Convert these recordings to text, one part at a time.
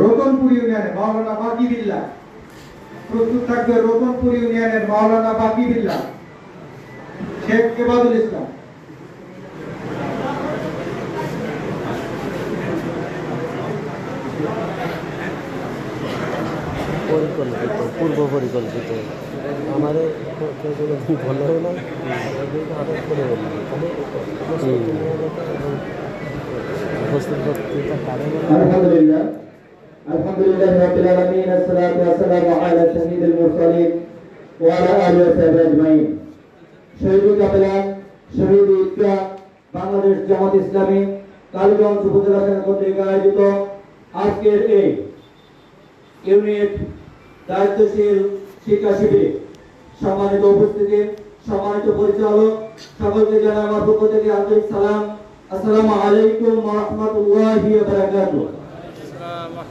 রতনপুর ইউনিয়নে মাওলানা বাকি বিল্লা প্রস্তুত থাকবে রতনপুর ইউনিয়নের মাওলানা বাকি বিল্লা শেখ কেবাদুল ইসলাম। পরিকল্পিত পূর্ব পরিকল্পিত। আমার ভালো হলো হঠাৎ করে উপস্থিত বক্তৃতা কারণ الحمد لله الحمد لله رب العالمين الصلاة والسلام على سيد المرسلين وعلى آله وصحبه أجمعين শহীদ কাপেলা শহীদ ঈদগাহ বাংলাদেশ জামাত ইসলামী কালীগঞ্জ উপজেলা শাখা কর্তৃক আয়োজিত আজকের এই ইউনিট দায়িত্বশীল শিক্ষা শিবিরে সম্মানিত উপস্থিতি সম্মানিত পরিচালক সকলকে জানাই আমার পক্ষ থেকে আন্তরিক সালাম আসসালামু আলাইকুম ওয়া রাহমাতুল্লাহি ওয়া বারাকাতুহু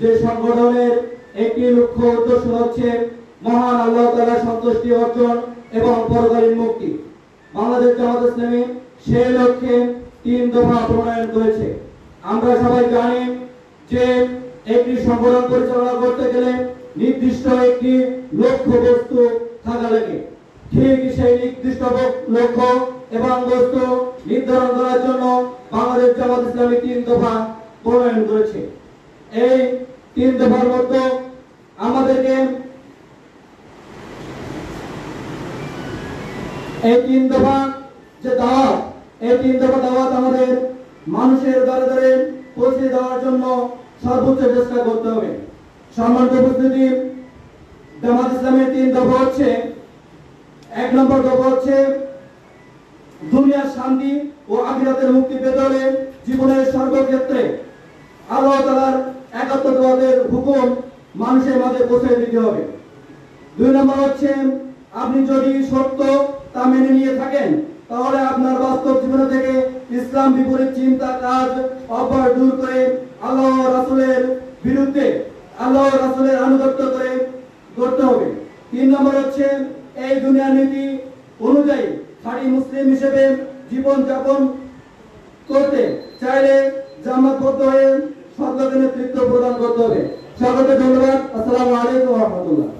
যে সংগঠনের একটি লক্ষ্য উদ্দেশ্য হচ্ছে মহান আল্লাহ তাআলার সন্তুষ্টি অর্জন এবং পরকালীন মুক্তি। বাংলাদেশ জামাত ইসলামী সেই লক্ষ্যে তিন দফা প্রণয়ন করেছে। আমরা সবাই জানি যে একটি সংগঠন পরিচালনা করতে গেলে নির্দিষ্ট একটি লক্ষ্য বস্তু থাকা লাগে। ঠিক সেই নির্দিষ্ট লক্ষ্য এবং বস্তু নির্ধারণ করার জন্য বাংলাদেশ জামাত ইসলামী তিন দফা প্রণয়ন করেছে। এই তিন দফার মধ্যে আমাদেরকে এই তিন দফা যে দাওয়াত, এই তিন দফা দাওয়াত আমাদের মানুষের দ্বারে দ্বারে পৌঁছে দেওয়ার জন্য সর্বোচ্চ চেষ্টা করতে হবে। সম্মানিত উপস্থিতি, জামাত ইসলামের তিন দফা হচ্ছে, এক নম্বর দফা হচ্ছে দুনিয়ার শান্তি ও আখিরাতের মুক্তি পেতে হলে জীবনের সর্বক্ষেত্রে আল্লাহ তাআলার একাত্মবাদের হুকুম মানুষের মাঝে পৌঁছে দিতে হবে। দুই নম্বর হচ্ছে, আপনি যদি সত্য তা মেনে নিয়ে থাকেন, তাহলে আপনার বাস্তব জীবন থেকে ইসলাম বিপরীত চিন্তা, কাজ অভ্যাস দূর করে আল্লাহ রাসূলের বিরুদ্ধে, আল্লাহ রাসূলের আনুগত্য করে করতে হবে। তিন নম্বর হচ্ছে, এই দুনিয়ার নীতি অনুযায়ী খাঁটি মুসলিম হিসেবে জীবন যাপন করতে চাইলে জামাতবদ্ধ হয়ে নেতৃত্ব প্রদান করতে হবে। সকলকে ধন্যবাদ। আসসালামু আলাইকুম রহমতুল্লাহ।